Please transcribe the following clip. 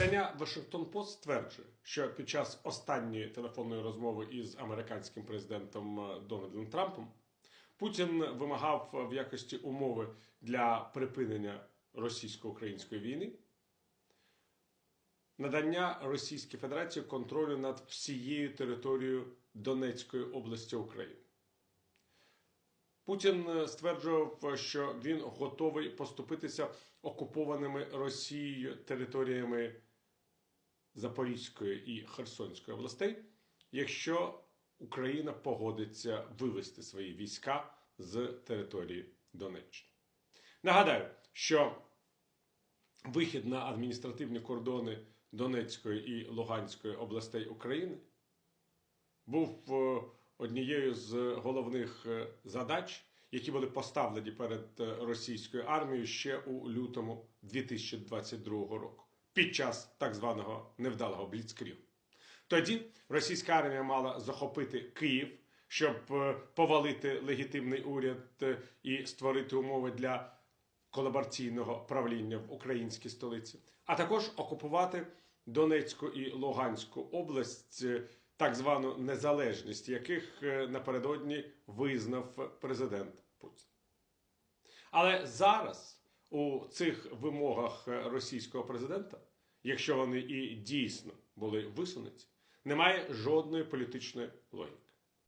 Видання Вашингтон Пост стверджує, що під час останньої телефонної розмови із американським президентом е, Дональдом Трампом Путін вимагав в якості умови для припинення російсько-української війни надання Російській Федерації контролю над всією територією Донецької області України. Путін е, стверджував, що він готовий поступитися окупованими Росією територіями Запорізької і Херсонської областей, якщо Україна погодиться вивести свої війська з території Донеччини. Нагадаю, що вихід на адміністративні кордони Донецької і Луганської областей України був е, однією з головних е, задач, які були поставлені перед е, російською армією ще у лютому 2022 року під час так званого невдалого бліцкрігу. Тоді російська армія мала захопити Київ, щоб е, повалити легітимний уряд е, і створити умови для колабораційного правління в українській столиці, а також окупувати Донецьку і Луганську область, е, так звану незалежність, яких напередодні визнав президент Путін. Але зараз у цих вимогах е, російського президента, якщо вони і дійсно були висунуті, немає жодної політичної логіки.